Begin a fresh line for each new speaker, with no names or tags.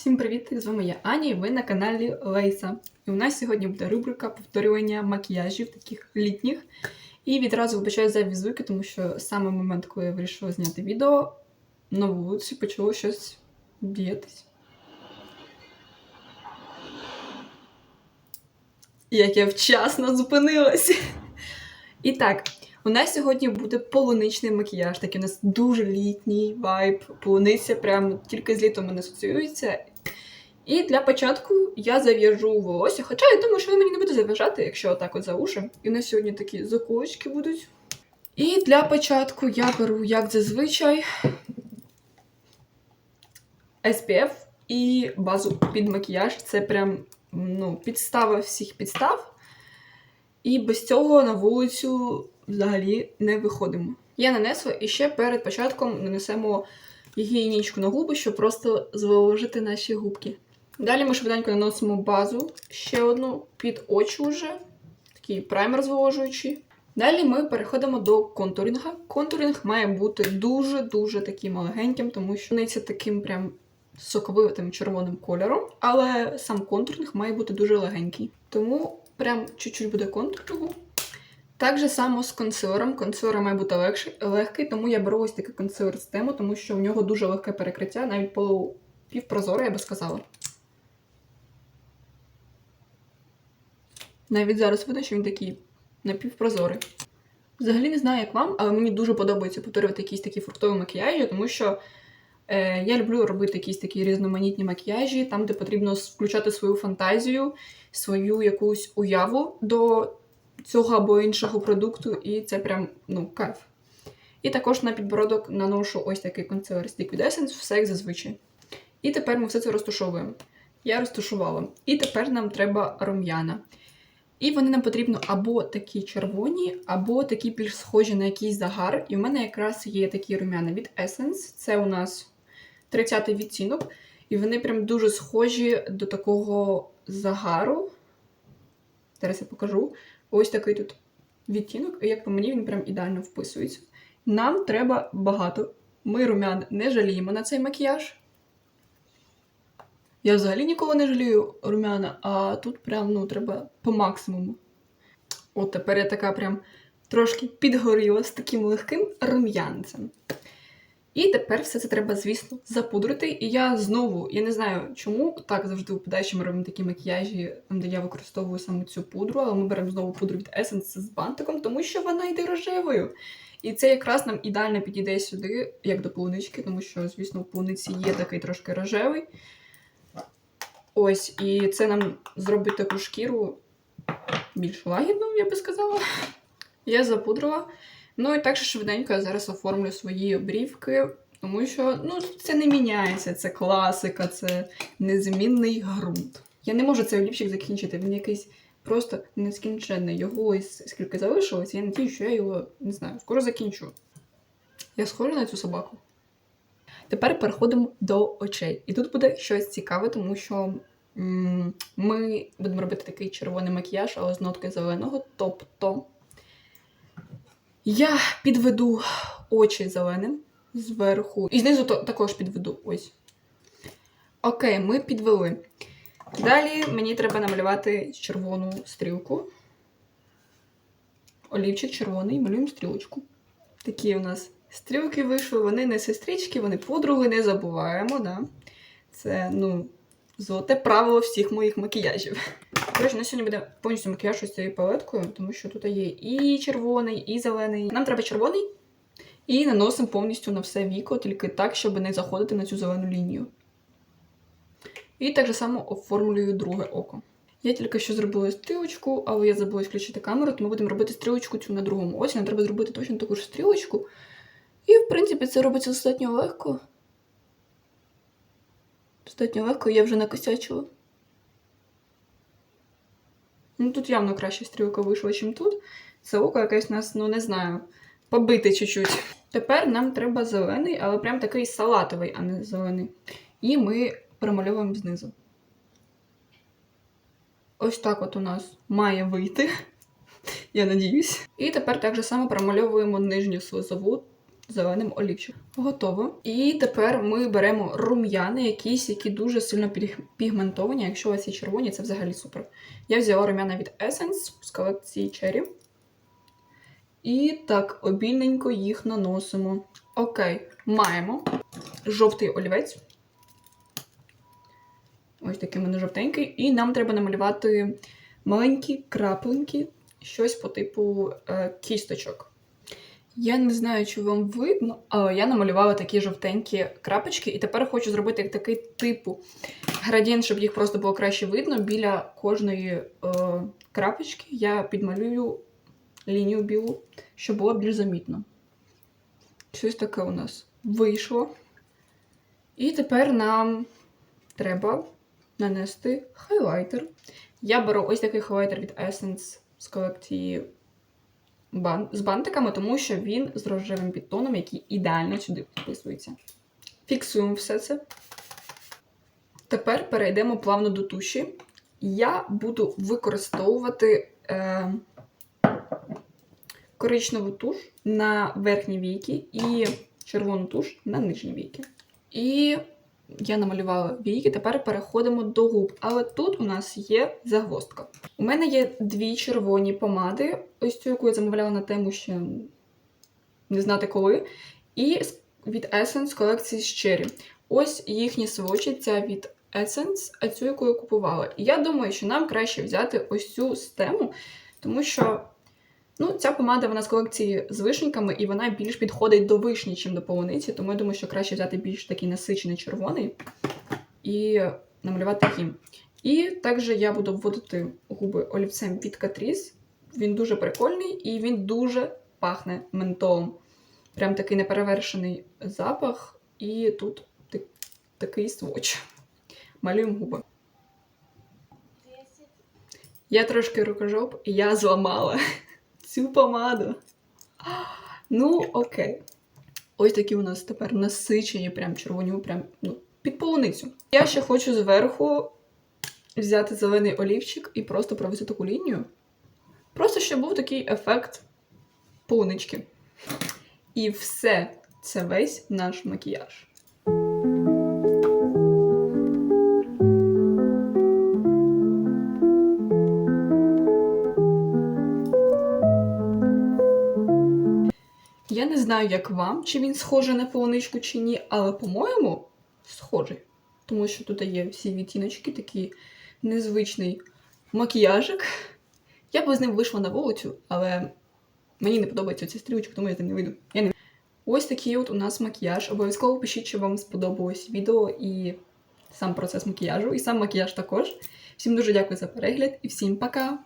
Всім привіт! З вами я Аня, і ви на каналі Лейса. І у нас сьогодні буде рубрика повторювання макіяжів, таких літніх. І відразу вибачаю за звуки, тому що саме момент, коли я вирішила зняти відео, на вулиці почало щось діятись. Як я вчасно зупинилась. І так, у нас сьогодні буде полуничний макіяж. Такий у нас дуже літній вайб. Полуниця прям тільки з літом мене асоціюється. І для початку я зав'яжу волосся, хоча я думаю, що ви мені не буде зав'яжати, якщо отак от за уші. І у нас сьогодні такі заколочки будуть. І для початку я беру, як зазвичай, SPF і базу під макіяж. Це прям ну, підстава всіх підстав. І без цього на вулицю взагалі не виходимо. Я нанесла і ще перед початком нанесемо гігієнічку на губи, щоб просто зволожити наші губки. Далі ми швиденько наносимо базу, ще одну під очі вже, такий праймер зволожуючий. Далі ми переходимо до контурінга. Контурінг має бути дуже-дуже таким легеньким, тому що це таким прям соковитим червоним кольором, але сам контурінг має бути дуже легенький. Тому прям чуть-чуть буде контурінгу. Так же само з консилером. Консилер має бути легший, легкий, тому я беру ось такий консилер з тему, тому що в нього дуже легке перекриття, навіть полу півпрозоре, я би сказала. Навіть зараз видно, що він такий напівпрозорий. Взагалі не знаю, як вам, але мені дуже подобається повторювати якісь такі фруктові макіяжі, тому що е, я люблю робити якісь такі різноманітні макіяжі, там, де потрібно включати свою фантазію, свою якусь уяву до цього або іншого продукту, і це прям ну, кайф. І також на підбородок наношу ось такий консилер з Liquid Essence, все як зазвичай. І тепер ми все це розташовуємо. Я розташувала. І тепер нам треба рум'яна. І вони нам потрібно або такі червоні, або такі більш схожі на якийсь загар. І в мене якраз є такі рум'яна від Essence. Це у нас 30-й відтінок. І вони прям дуже схожі до такого загару. Зараз я покажу. Ось такий тут відтінок, і як по мені він прям ідеально вписується. Нам треба багато. Ми румян не жаліємо на цей макіяж. Я взагалі ніколи не жалію румяна, а тут прям ну, треба по максимуму. От тепер я така прям трошки підгоріла з таким легким рум'янцем. І тепер все це треба, звісно, запудрити. І я знову, я не знаю, чому так завжди випадає, що ми робимо такі макіяжі, де я використовую саме цю пудру, але ми беремо знову пудру від Essence з бантиком, тому що вона йде рожевою. І це якраз нам ідеально підійде сюди, як до полунички, тому що, звісно, у полуниці є такий трошки рожевий. Ось, і це нам зробить таку шкіру більш лагідну, я би сказала. Я запудрила. Ну і так же швиденько я зараз оформлю свої брівки, тому що ну, це не міняється, це класика, це незмінний ґрунт. Я не можу цей олівчик закінчити, він якийсь просто нескінченний. Його ось скільки залишилось, я надію, що я його не знаю, скоро закінчу. Я схожа на цю собаку. Тепер переходимо до очей. І тут буде щось цікаве, тому що ми будемо робити такий червоний макіяж, але з ноткою зеленого. Тобто я підведу очі зеленим зверху. І знизу також підведу ось. Окей, ми підвели. Далі мені треба намалювати червону стрілку. Олівчик червоний, малюємо стрілочку. Такі у нас стрілки вийшли, вони не сестрички, вони подруги, не забуваємо. Да? Це, ну, золоте правило всіх моїх макіяжів. Коротше, на сьогодні буде повністю макіяж ось цією палеткою, тому що тут є і червоний, і зелений. Нам треба червоний. І наносимо повністю на все віко, тільки так, щоб не заходити на цю зелену лінію. І так же само оформлюю друге око. Я тільки що зробила стрілочку, але я забула включити камеру, тому будемо робити стрілочку цю на другому оці. Нам треба зробити точно таку ж стрілочку. І, в принципі, це робиться достатньо легко. Достатньо легко, я вже накосячила. Ну, тут явно краще стрілка вийшла, ніж тут. Це око якесь нас, ну не знаю, побите чуть-чуть. Тепер нам треба зелений, але прям такий салатовий, а не зелений. І ми промальовуємо знизу. Ось так от у нас має вийти. Я надіюсь. І тепер так же само промальовуємо нижню слизову зеленим олівчиком. Готово. І тепер ми беремо рум'яни, якісь, які дуже сильно пігментовані. Якщо у вас є червоні, це взагалі супер. Я взяла рум'яна від Essence з колекції Cherry. І так обільненько їх наносимо. Окей, маємо жовтий олівець. Ось такий мене жовтенький. І нам треба намалювати маленькі крапленьки, щось по типу е, кісточок. Я не знаю, чи вам видно, але я намалювала такі жовтенькі крапочки, і тепер хочу зробити як такий типу градієнт, щоб їх просто було краще видно. Біля кожної е, крапочки я підмалюю лінію білу, щоб було більш замітно. Щось таке у нас вийшло. І тепер нам треба нанести хайлайтер. Я беру ось такий хайлайтер від Essence з колекції бан... з бантиками, тому що він з рожевим підтоном, який ідеально сюди вписується. Фіксуємо все це. Тепер перейдемо плавно до туші. Я буду використовувати е... коричневу туш на верхні війки і червону туш на нижні війки. І я намалювала війки, тепер переходимо до губ. Але тут у нас є загвоздка. У мене є дві червоні помади, ось цю, яку я замовляла на тему ще не знати коли. І від Essence колекції Cherry. Ось їхні свочі, ця від Essence, а цю, яку я купувала. І я думаю, що нам краще взяти ось цю з тему, тому що ну, ця помада вона з колекції з вишеньками, і вона більш підходить до вишні, ніж до полуниці. Тому я думаю, що краще взяти більш такий насичений червоний і намалювати їм. І також я буду вводити губи олівцем від Catrice. Він дуже прикольний і він дуже пахне ментолом. Прям такий неперевершений запах, і тут так- такий сводч. Малюємо губи. Я трошки рукожоп, і я зламала цю помаду. Ну, окей. Ось такі у нас тепер насичені, прям червоні, прям ну, під полуницю. Я ще хочу зверху взяти зелений олівчик і просто провести таку лінію. Просто щоб був такий ефект полунички. І все. Це весь наш макіяж. Я не знаю, як вам, чи він схожий на полуничку чи ні, але, по-моєму, схожий. Тому що тут є всі відтіночки, такий незвичний макіяжик. Я б з ним вийшла на вулицю, але мені не подобається ця стрілочка, тому я з ним не вийду. Я не... Ось такий от у нас макіяж. Обов'язково пишіть, чи вам сподобалось відео і сам процес макіяжу, і сам макіяж також. Всім дуже дякую за перегляд і всім пока!